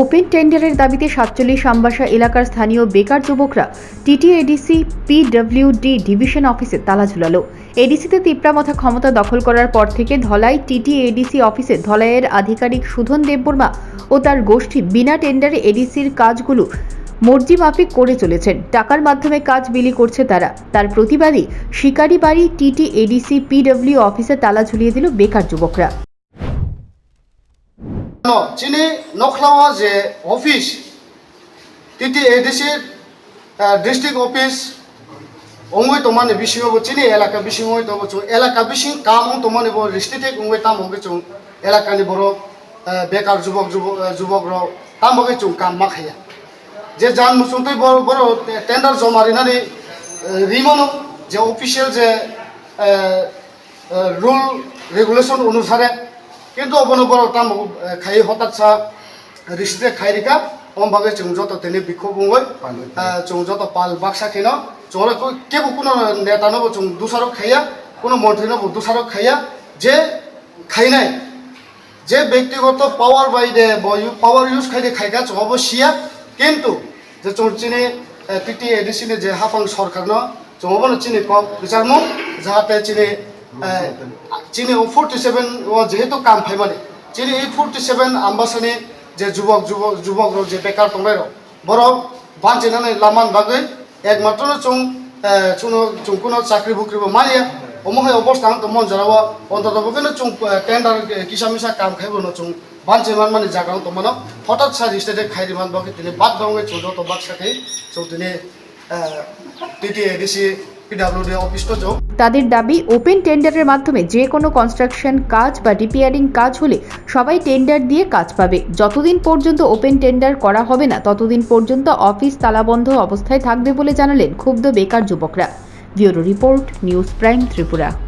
Open টেন্ডারের দাবিতে সাতচল্লিশ আমবাসা এলাকার স্থানীয় বেকার যুবকরা টিটিএডিসি পিডব্লিউডি ডিভিশন অফিসে তালা ঝুলালো। এডিসিতে তিপ্রামথা ক্ষমতা দখল করার পর থেকে ধলাই টিটিএডিসি অফিসে ধলাইয়ের আধিকারিক সুধন দেববর্মা ও তার গোষ্ঠী বিনা টেন্ডারে এডিসির কাজগুলো মর্জি মাফিক করে চলেছেন। টাকার মাধ্যমে কাজ বিলি করছে তারা। তার প্রতিবাদী শিকারি বাড়ি টিটিএডিসি পিডব্লিউ অফিসে তালা ঝুলিয়ে দিল বেকার যুবকরা। Chini nokhlawa je office titi ADC district office ongoi tomane bising bo chini elaka bising oi to chu elaka bising kam ong tomane bo district ongoi tam ong chu elaka ni bekar যুবক যুবক ro tam bo chu kam ma khaya যে জান মুসুম তুই বড় বড় tender জমা রিনানি রিমনো যে official যে রুল রেগুলেশন অনুসারে কিন্তু অবনো বড় তাম খাই হঠাৎ সা রিসিতে খাই রিকা অম ভাবে চুং যত তেনে বিক্ষোভ বুঙ্গই চুং যত পাল বাক্সা খেন চলে কেবো কোনো নেতা নব দুসারক খাইয়া কোনো মন্ত্রী নব দুসারক খাইয়া যে খাইনাই যে ব্যক্তিগত পাওয়ার বাইরে পাওয়ার ইউজ খাইতে খাইগা সিয়া কিন্তু যে চুনি টিটি এডিসিনে যে হাফাং সরকার ন চঙাব চিনি কক বিচারমু যাহাতে চিনি যিনি ফোর্টি সেভেন যেহেতু কাম ফাইমানি যিনি এই ফোর্টি সেভেন আম্বাসানি যে যুবক যুবক যুবক যে বেকার দংরাই বড় বাঞ্চিনাनै লামান বাকে একমাত্র চুকুন চাকরি বুকরিবো মানিয়ে অমহে অবস্থা তো মন জড়াবো, অন্তত বকেন চুং টেন্ডার কিসা মিশা কাম খাইব ন চুং মান মানে জাগাও তো মানো হঠাৎ সার স্টেটে খাই মান বকে তিনি বাদ দঙ্গে চুং তো বাক্সাকে চুং তিনি টিটি এডিসি তাদের দাবি ওপেন টেন্ডারের মাধ্যমে যে কোনো কনস্ট্রাকশন কাজ বা রিপেয়ারিং কাজ হলে সবাই টেন্ডার দিয়ে কাজ পাবে। যতদিন পর্যন্ত ওপেন টেন্ডার করা হবে না, ততদিন পর্যন্ত অফিস তালাবন্ধ অবস্থায় থাকবে বলে জানালেন ক্ষুব্ধ বেকার যুবকরা। Bureau report, news prime Tripura.